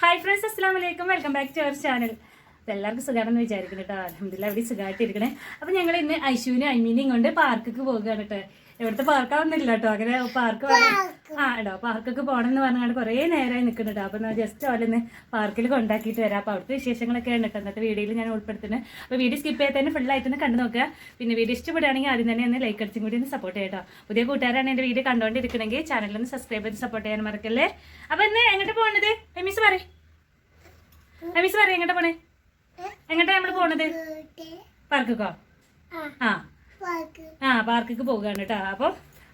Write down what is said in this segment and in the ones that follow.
Hi friends അസ്സാം വലൈക്കും welcome back to our channel എല്ലാവർക്കും സുഖമാണെന്ന് വിചാരിക്കുന്നു കേട്ടോ. അലഹമില്ല അവിടെ സുഖമായിട്ട് ഇരിക്കണേ അപ്പോൾ ഞങ്ങൾ ഇന്ന് ഐശുവിനെ അമ്മീനെയും കൊണ്ട് പാർക്കൊക്കെ പോകുകയാണ് കേട്ടോ. ഇവിടുത്തെ പാർക്കാവുന്നില്ല കേട്ടോ അങ്ങനെ പാർക്ക് ആ ഇടോ പാർക്കൊക്കെ പോകണം എന്ന് പറഞ്ഞാൽ കുറേ നേരമായി നിൽക്കുന്നു കേട്ടോ ഞാൻ ജസ്റ്റ് അവിടെ നിന്ന് പാർക്കിൽ കൊണ്ടാക്കിയിട്ട് വരാം. അപ്പോൾ അവിടുത്തെ വിശേഷങ്ങളൊക്കെ ഉണ്ട് കേട്ടോ എന്നിട്ട് വീഡിയോയിൽ ഞാൻ ഉൾപ്പെടുത്തുന്നത് അപ്പോൾ വീഡിയോ സ്കിപ്പ് ചെയ്ത് തന്നെ ഫുള്ളായിട്ട് ഒന്ന് കണ്ടു നോക്കുക. പിന്നെ വീഡിയോ ഇഷ്ടപ്പെടുകയാണെങ്കിൽ ആദ്യം തന്നെ ഒന്ന് ലൈക്ക് അടിച്ചും കൂടി ഒന്ന് സപ്പോർട്ട് ചെയ്യട്ടോ പുതിയ കൂട്ടുകാരാണ് എന്റെ വീഡിയോ കണ്ടുകൊണ്ടിരിക്കണമെങ്കിൽ ചാനലൊന്ന് സബ്സ്ക്രൈബ് ചെയ്ത് സപ്പോർട്ട് ചെയ്യാൻ മറക്കല്ലേ? അപ്പോൾ ഇന്ന് എങ്ങോട്ട് പോകണത് എമീസ് പറയും. നമീസ് പറയും എങ്ങോട്ടാ പോണേ? എങ്ങോട്ടാ നമ്മൾ പോണത്? പാർക്കിക്കോ ആ. ആ പാർക്കിക്ക് പോവുകയാണ് കേട്ടോ അപ്പൊ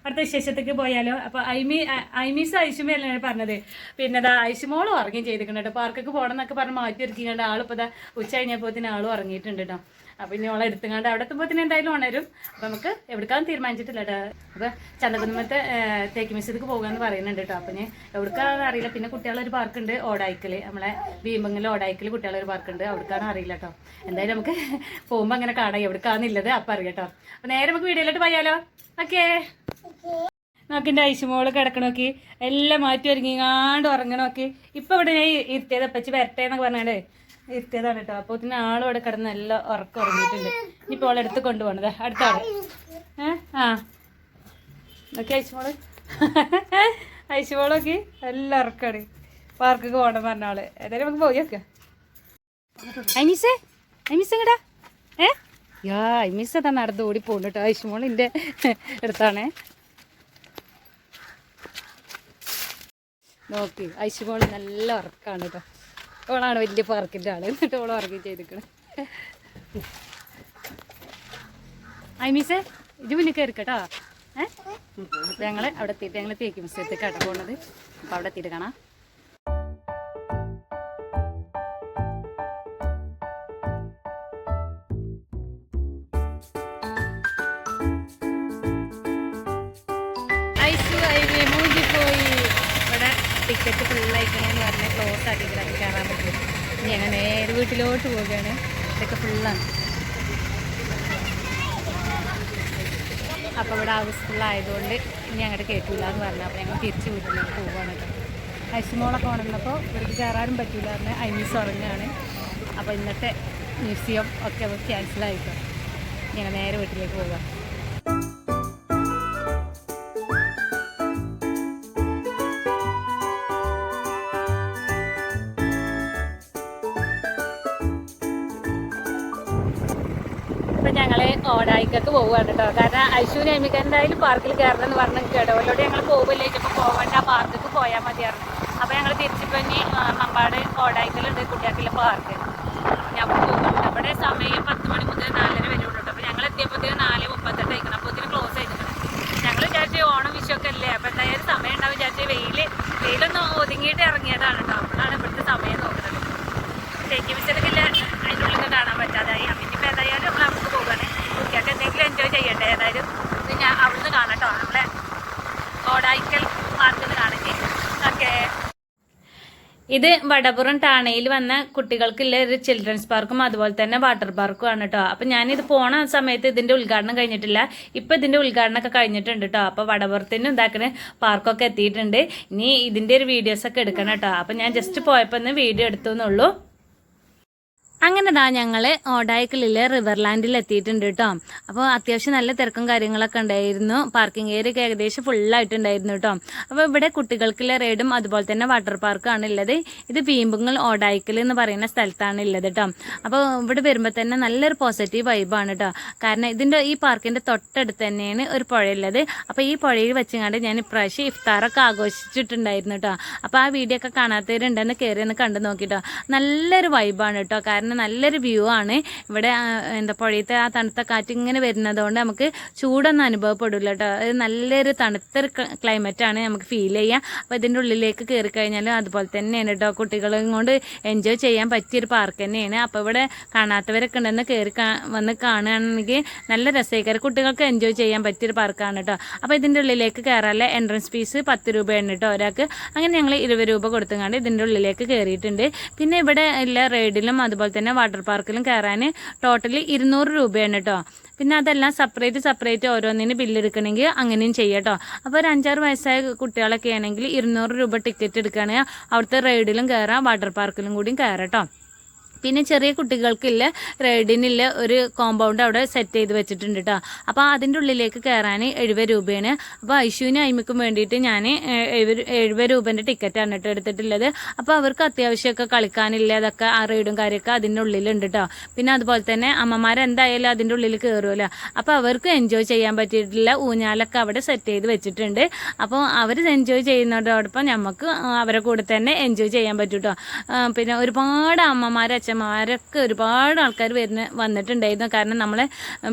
അടുത്ത വിശേഷത്തേക്ക് പോയാലോ. അപ്പൊ ഐമി ഐമീസ് ഐഷുമി അല്ലേ പറഞ്ഞത്? പിന്നെ അതാ ഐഷുമോളും ഉറങ്ങുകയും ചെയ്തിട്ടുണ്ട് കേട്ടോ പാർക്കൊക്കെ പോകണം എന്നൊക്കെ പറഞ്ഞ് മാറ്റി ഒരുക്കിക്കാണ്ട് ആളിപ്പോ ഉച്ച കഴിഞ്ഞപ്പോ ആളും ഉറങ്ങിയിട്ടുണ്ട് കേട്ടോ അപ്പൊ ഇനി ഓളെ എടുത്തുകൊണ്ട് അവിടെ എത്തുമ്പോഴത്തേന് എന്തായാലും ഉണരും. അപ്പൊ നമുക്ക് എവിടേക്കാന്ന് തീരുമാനിച്ചിട്ടില്ല അപ്പൊ ചന്തകുന്നമത്തെ തേക്ക് മ്യൂസിയത്തേക്ക് പോകാന്ന് പറയുന്നുണ്ട് കേട്ടോ അപ്പൊ ഞാൻ എവിടേക്കാന്ന് അറിയില്ല. പിന്നെ കുട്ടികളൊരു പാർക്കുണ്ട് ഓടായിക്കൽ. നമ്മളെ ഭീമംഗല ഓടായിക്കൽ കുട്ടികളൊരു പാർക്കുണ്ട്. അവിടേക്കാണ് അറിയില്ല കേട്ടോ എന്തായാലും നമുക്ക് പോകുമ്പോ അങ്ങനെ കാണാം. എവിടേക്കാന്നുള്ളത് അപ്പൊ അറിയാം കേട്ടോ അപ്പൊ നേരെ നമുക്ക് വീഡിയോയിലോട്ട് പോയാലോ? ഓക്കേ. നോക്കിന്റെ ഐശുമോൾ കിടക്കണോക്കി. എല്ലാം മാറ്റി ഒരുങ്ങിങ്ങാണ്ട് ഉറങ്ങണോക്കി. ഇപ്പൊ ഇവിടെ ഞാൻ ഇരുത്തിയത് അപ്പച്ചി വരട്ടെ എന്നൊക്കെ പറഞ്ഞാലേ ഇരുത്തിയതാണ് കേട്ടോ അപ്പോൾ ഇതിന് ആളും ഇവിടെ കിടന്ന് നല്ല ഉറക്കം ഉറങ്ങിയിട്ടുണ്ട്. ഇനിയിപ്പോൾ അവളെ എടുത്ത് കൊണ്ടുപോകണത് അടുത്ത ആൾ ഏ? ആ. നോക്കി അയച്ചോൾ ഐശുമോളൊക്കെ നല്ല ഉറക്കാണ്. പാർക്കൊക്കെ പോകണം പറഞ്ഞ ആൾ. ഏതായാലും നമുക്ക് പോയി നോക്കാം. എങ്ങടാ? ഏ? യാ ഐമീസ് അതാ നടന്ന് ഓടി പോകുന്നു കേട്ടോ അയച്ചുമോൾ എന്റെ അടുത്താണേ. നോക്കി ഐശുമോൾ നല്ല ഉറക്കാണ് കേട്ടോ ഓളാണ് വലിയ പാർക്കിന്റെ ആൾ എന്നിട്ട് ഓൾ ഉറങ്ങി ഐ ഐമീസേ ഇത് മുന്നിൽ കയറി കേട്ടോ ഏ? ഞങ്ങൾ അവിടെ എത്തിയിട്ട് ഞങ്ങൾ തേക്ക് മിസ്യത്തേക്കാണ് പോണത്. അപ്പോൾ അവിടെ എത്തിയിട്ട് കാണാം. പറഞ്ഞ് ക്ലോസ് ആക്കിയിട്ട് കയറാൻ പറ്റും. ഇനി ഞങ്ങൾ നേരെ വീട്ടിലോട്ട് പോവുകയാണ്. ഇതൊക്കെ ഫുള്ളാണ് അപ്പോൾ ഇവിടെ ഹൗസ് ഫുള്ളായതുകൊണ്ട് ഇനി അങ്ങോട്ട് കയറ്റില്ല എന്ന് പറഞ്ഞു. അപ്പോൾ ഞങ്ങൾ തിരിച്ച് വീട്ടിലേക്ക് പോവുകയാണ് കേട്ടോ. ഐസുമോളൊക്കെ ഉണർന്നപ്പോൾ ഇവർക്ക് കയറാനും പറ്റില്ല എന്ന് ഐമീസ് ഉറങ്ങുകയാണ് അപ്പോൾ ഇന്നത്തെ മ്യൂസിയം ഒക്കെ ക്യാൻസലായിട്ടോ ഞങ്ങൾ നേരെ വീട്ടിലേക്ക് പോവുക. ഇപ്പൊ ഞങ്ങൾ ഓടായിക്കൊക്കെ പോവുകയാണ് കേട്ടോ കാരണം ഐശുവിന് അമ്മിക്ക് എന്തായാലും പാർക്കിൽ കയറണം എന്ന് പറഞ്ഞു കേടവലോട് ഞങ്ങൾ പോവില്ലേച്ചപ്പോൾ പോകണ്ട പാർക്കിൽ പോയാൽ മതിയായിരുന്നു. അപ്പൊ ഞങ്ങൾ തിരിച്ചിപ്പോ ഇനി ആ, മമ്പാട് ഓടായിക്കലുണ്ട് കുട്ടിയാക്കിലെ പാർക്ക് ഞാൻ പോകുന്നുണ്ട് അവിടെ സമയം പത്ത് മണി മുതൽ നാലര വരെ ഉള്ളൂ അപ്പൊ ഞങ്ങൾ എത്തിയപ്പോഴത്തേക്ക് നാല് മുപ്പത്തെട്ട് അയക്കണം അപ്പോൾ ഇതിന് ക്ലോസ് ആയിരിക്കണം ഞങ്ങൾ വിചാരിച്ചു ഓണം വിഷുവൊക്കെ അല്ലേ? അപ്പോൾ എന്തായാലും സമയം ഉണ്ടാവും വിചാരിച്ചു വെയിൽ വെയിലൊന്ന് ഒതുങ്ങിയിട്ട് ഇറങ്ങിയതാണ് കേട്ടോ അപ്പോഴാണ് ഇവിടുത്തെ സമയം നോക്കുന്നത്. തേക്ക് അതിന്റെ ഉള്ളിൽ കാണാൻ പറ്റാതായി അപ്പം ഏതായാലും നമ്മൾ അവിടുന്ന് പോവുകയാണ് കുട്ടികൾക്ക് എന്തെങ്കിലും എൻജോയ് ചെയ്യട്ടെ ഏതായാലും ഇത് ഞാൻ അവിടുന്ന് കാണട്ടോ നമ്മളെ ഓടായിക്കൽ പാർക്കിൽ നിന്ന് കാണിക്കേ ഓക്കേ ഇത് വടപുറം ടാണയിൽ വന്ന കുട്ടികൾക്കുള്ള ഒരു ചിൽഡ്രൻസ് പാർക്കും അതുപോലെ തന്നെ വാട്ടർ പാർക്കും ആണ് കേട്ടോ അപ്പൊ ഞാനിത് പോണ സമയത്ത് ഇതിന്റെ ഉദ്ഘാടനം കഴിഞ്ഞിട്ടില്ല. ഇപ്പൊ ഇതിന്റെ ഉദ്ഘാടനം ഒക്കെ കഴിഞ്ഞിട്ടുണ്ട് കേട്ടോ അപ്പൊ വടപുറത്തിന് ഉണ്ടാക്കുന്ന പാർക്കൊക്കെ എത്തിയിട്ടുണ്ട്. ഇനി ഇതിന്റെ ഒരു വീഡിയോസ് ഒക്കെ എടുക്കണം കേട്ടോ അപ്പൊ ഞാൻ ജസ്റ്റ് പോയപ്പോ ഒന്ന് വീഡിയോ എടുത്തു എന്നുള്ളൂ അങ്ങനെ ദാ ഞങ്ങൾ ഓടായിക്കലിലെ റിവർലാൻഡിൽ എത്തിയിട്ടുണ്ട് കേട്ടോ അപ്പോൾ അത്യാവശ്യം നല്ല തിരക്കും കാര്യങ്ങളൊക്കെ ഉണ്ടായിരുന്നു. പാർക്കിംഗ് ഏരിയ ഒക്കെ ഏകദേശം ഫുള്ളായിട്ടുണ്ടായിരുന്നു കേട്ടോ അപ്പോൾ ഇവിടെ കുട്ടികൾക്കുള്ള റൈഡും അതുപോലെ തന്നെ വാട്ടർ പാർക്കാണ് ഉള്ളത്. ഇത് പീമ്പുങ്ങൽ ഓടായിക്കൽ എന്ന് പറയുന്ന സ്ഥലത്താണ് ഉള്ളത് കേട്ടോ അപ്പോൾ ഇവിടെ വരുമ്പോൾ തന്നെ നല്ലൊരു പോസിറ്റീവ് വൈബാണ് കേട്ടോ കാരണം ഇതിന്റെ ഈ പാർക്കിന്റെ തൊട്ടടുത്ത് തന്നെയാണ് ഒരു പുഴയുള്ളത് അപ്പോൾ ഈ പുഴയിൽ വെച്ചുകൊണ്ട് ഞാൻ ഇപ്രാവശ്യം ഇഫ്താറൊക്കെ ആഘോഷിച്ചിട്ടുണ്ടായിരുന്നു കേട്ടോ അപ്പോൾ ആ വീഡിയോ ഒക്കെ കാണാത്തവരുണ്ടെന്ന് കയറി ഒന്ന് കണ്ടു നോക്കിട്ടോ നല്ലൊരു വൈബാണ് കേട്ടോ കാരണം നല്ലൊരു വ്യൂ ആണ്. ഇവിടെ എന്താ പുഴയത്തെ ആ തണുത്ത കാറ്റ് ഇങ്ങനെ വരുന്നതുകൊണ്ട് നമുക്ക് ചൂടൊന്നും അനുഭവപ്പെടില്ല കേട്ടോ അത് നല്ലൊരു തണുത്തൊരു ആണ് നമുക്ക് ഫീൽ ചെയ്യുക അപ്പോൾ ഇതിന്റെ ഉള്ളിലേക്ക് കയറി കഴിഞ്ഞാലും അതുപോലെ തന്നെയാണ് കേട്ടോ കുട്ടികളും കൊണ്ട് എൻജോയ് ചെയ്യാൻ പറ്റിയൊരു പാർക്ക് തന്നെയാണ്. അപ്പോൾ ഇവിടെ കാണാത്തവരൊക്കെ ഉണ്ടെന്ന് കയറി വന്ന് കാണുകയാണെങ്കിൽ നല്ല രസകരം. കുട്ടികൾക്ക് എൻജോയ് ചെയ്യാൻ പറ്റിയൊരു പാർക്കാണ് കേട്ടോ അപ്പോൾ ഇതിന്റെ ഉള്ളിലേക്ക് കയറാനുള്ള എൻട്രൻസ് ഫീസ് പത്ത് രൂപയാണ് കേട്ടോ ഒരാൾക്ക്. അങ്ങനെ ഞങ്ങൾ ഇരുപത് രൂപ കൊടുത്തുകൊണ്ട് ഇതിന്റെ ഉള്ളിലേക്ക് കയറിയിട്ടുണ്ട് പിന്നെ ഇവിടെ എല്ലാ റൈഡിലും അതുപോലെ തന്നെ വാട്ടർ പാർക്കിലും കയറാൻ ടോട്ടലി ഇരുന്നൂറ് രൂപയാണ് കേട്ടോ പിന്നെ അതെല്ലാം സെപ്പറേറ്റ് സെപ്പറേറ്റ് ഓരോന്നിന് ബില്ലെടുക്കണമെങ്കിൽ അങ്ങനെയും ചെയ്യാം കേട്ടോ അപ്പോൾ ഒരു അഞ്ചാറ് വയസ്സായ കുട്ടികളൊക്കെ ആണെങ്കിൽ ഇരുന്നൂറ് രൂപ ടിക്കറ്റ് എടുക്കുകയാണെങ്കിൽ അവിടുത്തെ റൈഡിലും കയറാം വാട്ടർ പാർക്കിലും കൂടിയും കയറാം കേട്ടോ പിന്നെ ചെറിയ കുട്ടികൾക്കില്ല റൈഡിനില്ല ഒരു കോമ്പൗണ്ട് അവിടെ സെറ്റ് ചെയ്ത് വെച്ചിട്ടുണ്ട് കേട്ടോ അപ്പോൾ അതിന്റെ ഉള്ളിലേക്ക് കയറാൻ എഴുപത് രൂപയാണ്. അപ്പോൾ ഐശുവിനും അയിമയ്ക്കും വേണ്ടിയിട്ട് ഞാൻ എഴുപത് എഴുപത് രൂപേന്റെ ടിക്കറ്റാണ് കേട്ടോ എടുത്തിട്ടുള്ളത്. അപ്പോൾ അവർക്ക് അത്യാവശ്യമൊക്കെ കളിക്കാനില്ല അതൊക്കെ ആ റൈഡും കാര്യമൊക്കെ അതിന്റെ ഉള്ളിലുണ്ട് കേട്ടോ പിന്നെ അതുപോലെ തന്നെ അമ്മമാരെന്തായാലും അതിന്റെ ഉള്ളിൽ കയറുമല്ലോ അപ്പോൾ അവർക്ക് എൻജോയ് ചെയ്യാൻ പറ്റിയിട്ടുള്ള ഊഞ്ഞാലൊക്കെ അവിടെ സെറ്റ് ചെയ്ത് വെച്ചിട്ടുണ്ട്. അപ്പോൾ അവർ എൻജോയ് ചെയ്യുന്നതോടൊപ്പം നമുക്ക് അവരെ കൂടെ തന്നെ എൻജോയ് ചെയ്യാൻ പറ്റും കേട്ടോ പിന്നെ ഒരുപാട് അമ്മമാർ അച്ഛന്മാരൊക്കെ ഒരുപാട് ആൾക്കാർ വരുന്ന വന്നിട്ടുണ്ടായിരുന്നു. കാരണം നമ്മളെ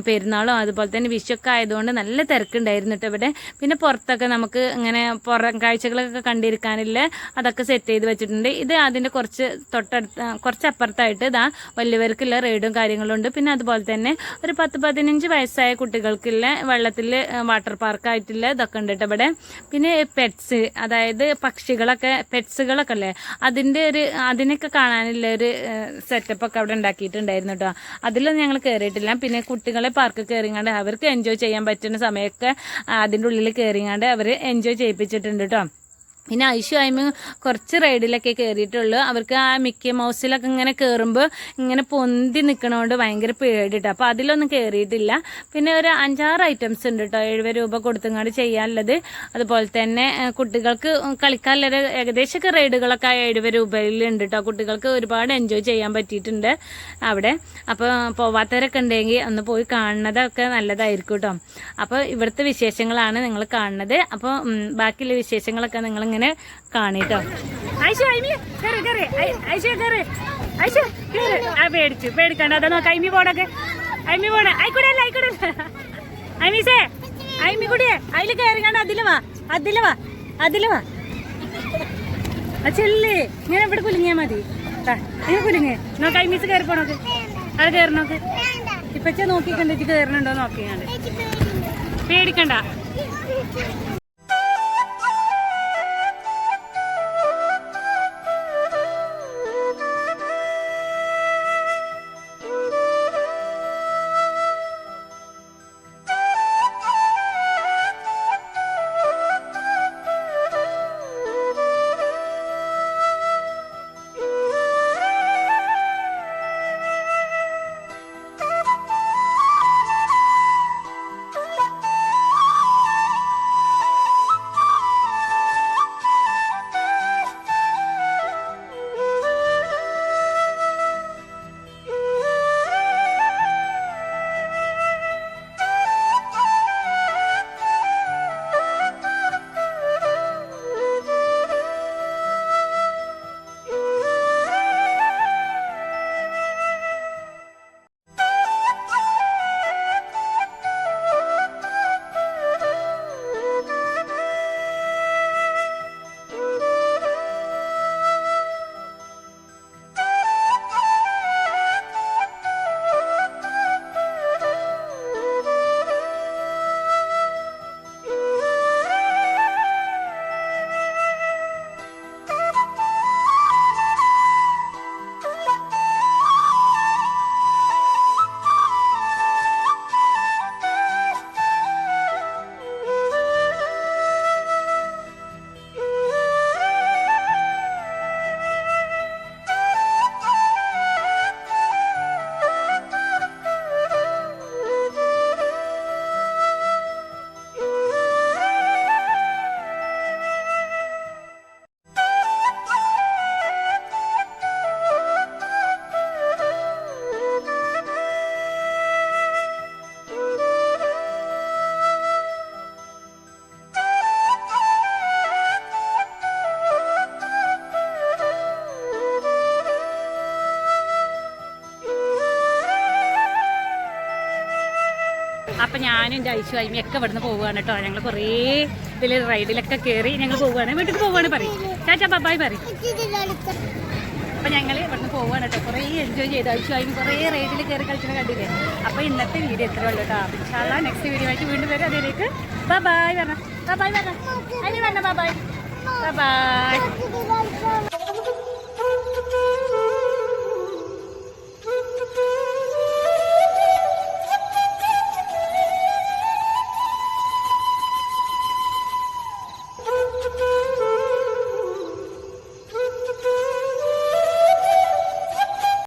പെരുന്നാളും അതുപോലെ തന്നെ വിഷുവൊക്കെ ആയതുകൊണ്ട് നല്ല തിരക്കുണ്ടായിരുന്നു കേട്ടോ ഇവിടെ. പിന്നെ പുറത്തൊക്കെ നമുക്ക് ഇങ്ങനെ പുറം കാഴ്ചകളൊക്കെ കണ്ടിരിക്കാനില്ല. അതൊക്കെ സെറ്റ് ചെയ്ത് വെച്ചിട്ടുണ്ട്. ഇത് അതിന്റെ കുറച്ച് തൊട്ടടുത്ത് കുറച്ച് അപ്പുറത്തായിട്ട് ഇതാ വലിയവർക്കുള്ള റൈഡും കാര്യങ്ങളും ഉണ്ട്. പിന്നെ അതുപോലെ തന്നെ ഒരു പത്ത് പതിനഞ്ച് വയസ്സായ കുട്ടികൾക്കുള്ള വെള്ളത്തിൽ വാട്ടർ പാർക്കായിട്ടുള്ള ഇതൊക്കെ ഉണ്ട് കേട്ടോ ഇവിടെ. പിന്നെ പെറ്റ്സ് അതായത് പക്ഷികളൊക്കെ പെറ്റ്സുകളൊക്കെ അല്ലേ അതിന്റെ ഒരു അതിനൊക്കെ കാണാനുള്ള ഒരു സെറ്റപ്പ് ഒക്കെ അവിടെ ഉണ്ടാക്കിയിട്ടുണ്ടായിരുന്നു കേട്ടോ അതിലൊന്നും ഞങ്ങൾ കയറിയിട്ടില്ല പിന്നെ കുട്ടികളെ പാർക്ക് കയറിങ്ങാണ്ട് അവർക്ക് എൻജോയ് ചെയ്യാൻ പറ്റുന്ന സമയമൊക്കെ അതിന്റെ ഉള്ളിൽ കയറിങ്ങാണ്ട് അവർ എൻജോയ് ചെയ്യിപ്പിച്ചിട്ടുണ്ട് കേട്ടോ പിന്നെ ഐശു ആയ്മ കുറച്ച് റൈഡിലൊക്കെ കയറിയിട്ടുള്ളൂ അവർക്ക് ആ മിക്കി മൗസിലൊക്കെ ഇങ്ങനെ കയറുമ്പോൾ ഇങ്ങനെ പൊന്തി നിൽക്കണോണ്ട് ഭയങ്കര പേടിട്ട്. അപ്പോൾ അതിലൊന്നും കയറിയിട്ടില്ല പിന്നെ ഒരു അഞ്ചാറ് ഐറ്റംസ് ഉണ്ട് കേട്ടോ എഴുപത് രൂപ കൊടുത്തങ്ങാണ്ട് ചെയ്യാനുള്ളത്. അതുപോലെ തന്നെ കുട്ടികൾക്ക് കളിക്കാനുള്ള ഏകദേശമൊക്കെ റൈഡുകളൊക്കെ ആ എഴുപത് രൂപയിലുണ്ട് കേട്ടോ കുട്ടികൾക്ക് ഒരുപാട് എൻജോയ് ചെയ്യാൻ പറ്റിയിട്ടുണ്ട് അവിടെ. അപ്പോൾ പോവാത്തവരൊക്കെ ഉണ്ടെങ്കിൽ ഒന്ന് പോയി കാണുന്നതൊക്കെ നല്ലതായിരിക്കും കേട്ടോ അപ്പോൾ ഇവിടുത്തെ വിശേഷങ്ങളാണ് നിങ്ങൾ കാണുന്നത്. അപ്പോൾ ബാക്കിയുള്ള വിശേഷങ്ങളൊക്കെ നിങ്ങൾ ഇങ്ങനെ കാണിട്ടോ. പേടിച്ചു പേടിക്കണ്ട. അതാ നോക്ക് ഐമി പോണൊക്കെ. ഐമി പോണ ആയിക്കൂടെ അല്ല ആയിക്കൂടെ ഐമീസേ ഐമി കൂടിയേ. അതിൽ കയറിങ്ങാണ്ട് അതിൽ വാ അതിൽ വാ അതിൽ വാ. അച്ഛല്ലേ ഇങ്ങനെ ഇവിടെ കുലുങ്ങിയാ മതി. ഇങ്ങനെ കുലുങ്ങ്. നോക്ക് ഐമീസ് കയറി പോണോക്ക്. അത് കയറണോക്ക് ഇപ്പച്ച നോക്കിക്കണ്ട ഇത് കയറണുണ്ടോ നോക്കിയാണ്ട് പേടിക്കണ്ട. അപ്പൊ ഞാനും എന്റെ ഐശു അയ്മയൊക്കെ ഇവിടുന്ന് പോവുകയാണ് കേട്ടോ. ഞങ്ങൾ കുറേ ഇതിൽ റൈഡിലൊക്കെ കയറി ഞങ്ങൾ പോവുകയാണ്. വീട്ടിൽ പോവുകയാണ് പറയും. ചാച്ചാ ബബായ് പറയും. അപ്പം ഞങ്ങൾ ഇവിടുന്ന് പോവുകയാണ് കേട്ടോ. കുറേ എൻജോയ് ചെയ്ത്. ഐശു അയ്മ കുറേ റൈഡിൽ കയറി കളിച്ചത് കണ്ടില്ലേ? അപ്പോൾ ഇന്നത്തെ വീഡിയോ എത്ര ഉള്ളൂ കേട്ടോ. ഇൻഷാല്ല നെക്സ്റ്റ് വീഡിയോ ആയിട്ട് വീണ്ടും വരും. അതിലേക്ക് ബബായ് പറഞ്ഞ ബബായ് പറഞ്ഞ അതിന് പറഞ്ഞ ബബായ് ബബായ്